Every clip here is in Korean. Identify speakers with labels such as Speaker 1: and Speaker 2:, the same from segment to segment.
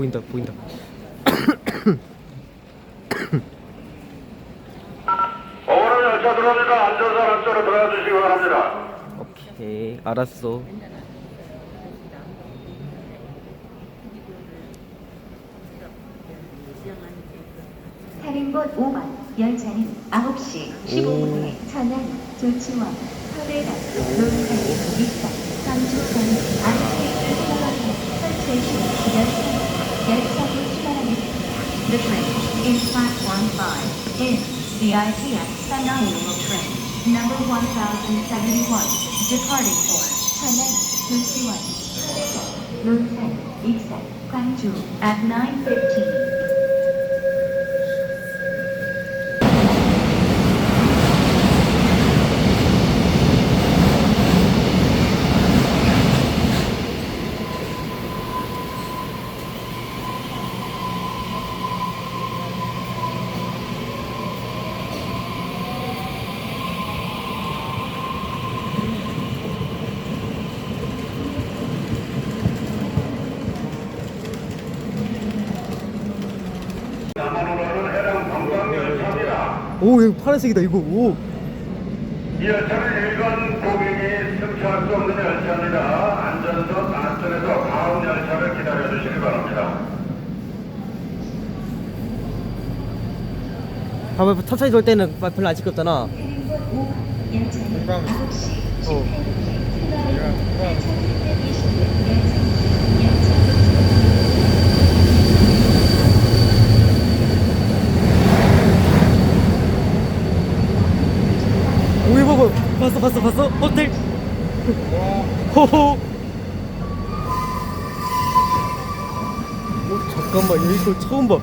Speaker 1: 보인다 보인다
Speaker 2: 오늘 열차 들어옵니다. 안전선 안쪽으로 들어가 주시기 바랍니다.
Speaker 1: 오케이 알았어
Speaker 3: 타는 곳 5번 열차는 9시 15분에 천안, 조치원, 서대단, 논산, 익산, 광주선, 안산을 수원에 설치해주는 열차 열차로 출발하겠습니다. The train is platform 5 in the ITX Sunrise train number 1071 departing for 천안, 조치원, 서대단, 논산, 익산, 광주 at 9.15
Speaker 2: 남한으로는 해당 관광열차입니다.
Speaker 1: 오 이거 파란색이다 이거 오
Speaker 2: 이 열차는 일반 고객이 승차할 수 없는 열차입니다. 안전선 안쪽에서 다음 열차를 기다려 주시기 바랍니다.
Speaker 1: 봐봐 천천히 돌 때는 별로 안 시끄럽잖아 어. 오 이거 봐 봤어 봤어 봤어. 호텔 호호. 오 잠깐만 야, 이거 처음 봐.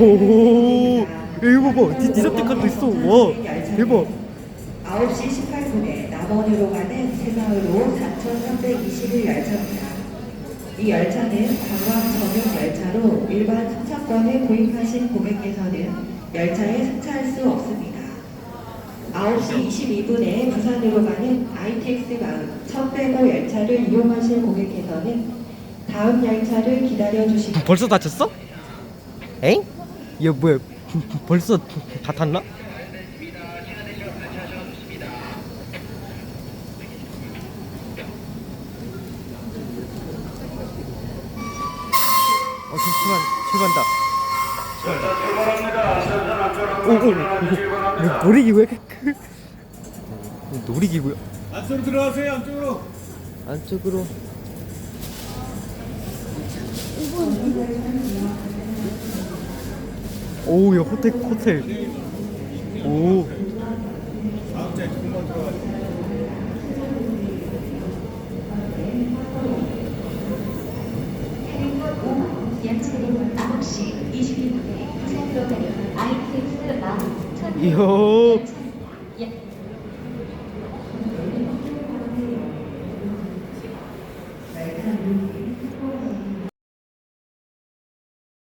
Speaker 1: 오, 야, 이거 봐봐. 디, 디저트칸도 있어. 와 대박.
Speaker 4: 9시 18분에 남원으로 가는 새마을호 4321 열차입니다. 이 열차는 관광 전용 열차로 일반 승차권을 구입하신 고객께서는 열차에 승차할 수 없습니다. 9시 22분에 부산으로 가는 ITX 마을 1105 열차를 이용하실 고객께서는 다음 열차를 기다려 주시기
Speaker 1: 벌써 다쳤어? 엥? 얘 뭐야 벌써 다 탔나? 어 출발 출발한다 놀이기구 왜 이렇게 크 놀이기구야
Speaker 5: 안쪽으로 들어가세요 안쪽으로.
Speaker 1: 안쪽으로. 오야 호텔 호텔. 오
Speaker 5: 다음 주에 금방 들어가세요
Speaker 3: 열차는 9시 以